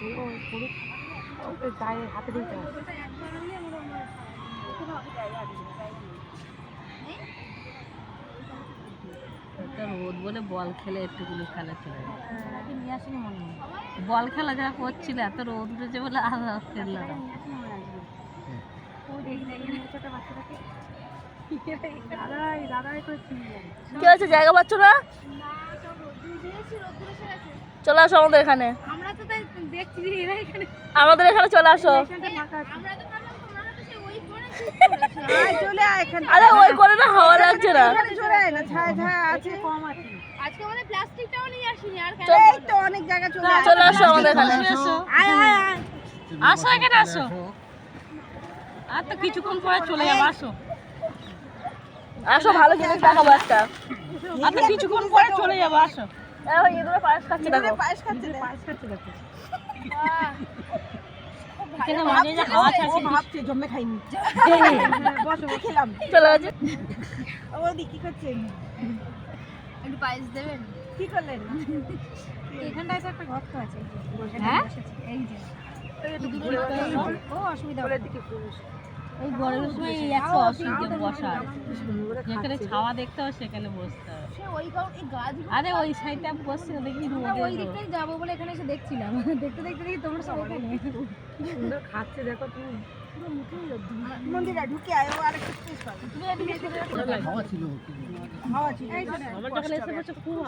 ও ওকে গায়ে হাতে দিতে রোদ বলে বল খেলে একটুকুনি খেলা নিয়ে আসেনি বল খেলা যা করছিল এত রোদ উঠেছে বলে আর খেললো না। ছোটো বাচ্চাটাকে। দাদাই দাদাই করে কি হয়েছে জায়গা পাচ্ছ না? চলে আসো আমাদের এখানে। আমাদের এখানে চলে আসো। আরে ওই করে না হাওয়া লাগছে না। চলে আয় না ছায়া ছায়া আছে কম আছে। আজকে আমাদের প্লাস্টিকটাও নিয়ে আসিনি আর কেন এই তো অনেক জায়গা চলে আসো আমাদের এখানে। আয় আয় আয়। আসো এখানে আসো। আর তো কিছুক্ষণ পরে চলে যাব আসো। আসো ভালো জিনিস দেখাবো একটা। আর তো কিছুক্ষণ পরে চলে যাব আসো। ইঁদুরে পায়েস খাচ্ছে দেখো। পায়েস খাচ্ছে পায়েস খাচ্ছে দেখো। এখানে মাঝে যে হাওয়া ছাড়ছে ভাবছে জমে খাইনি। খেলাম। ওদি কি করছেন একটু পায়েস দেবেন? কি করলেন? এখানটায় একটা গর্ত আছে। হ্যাঁ? এই যে। ও অসুবিধা দিকে গরমের সময় এই একটা অসুবিধা বসা। যেখানে ছাওয়া দেখতে হবে সেখানে বসতে হবে এই আরে ওই সাইডটা বসছে দেখি ওই দিকটাই যাব বলে এখানে এসে দেখছিলাম। দেখতে দেখতে দেখি তোমরা সব এখানে। সুন্দর খাচ্ছে দেখো তুমি। মন্দিরে ঢুকে আয় ও আরেকটা স্পেস পাবে হাওয়া ছিল। আমার যখন খুব হাওয়া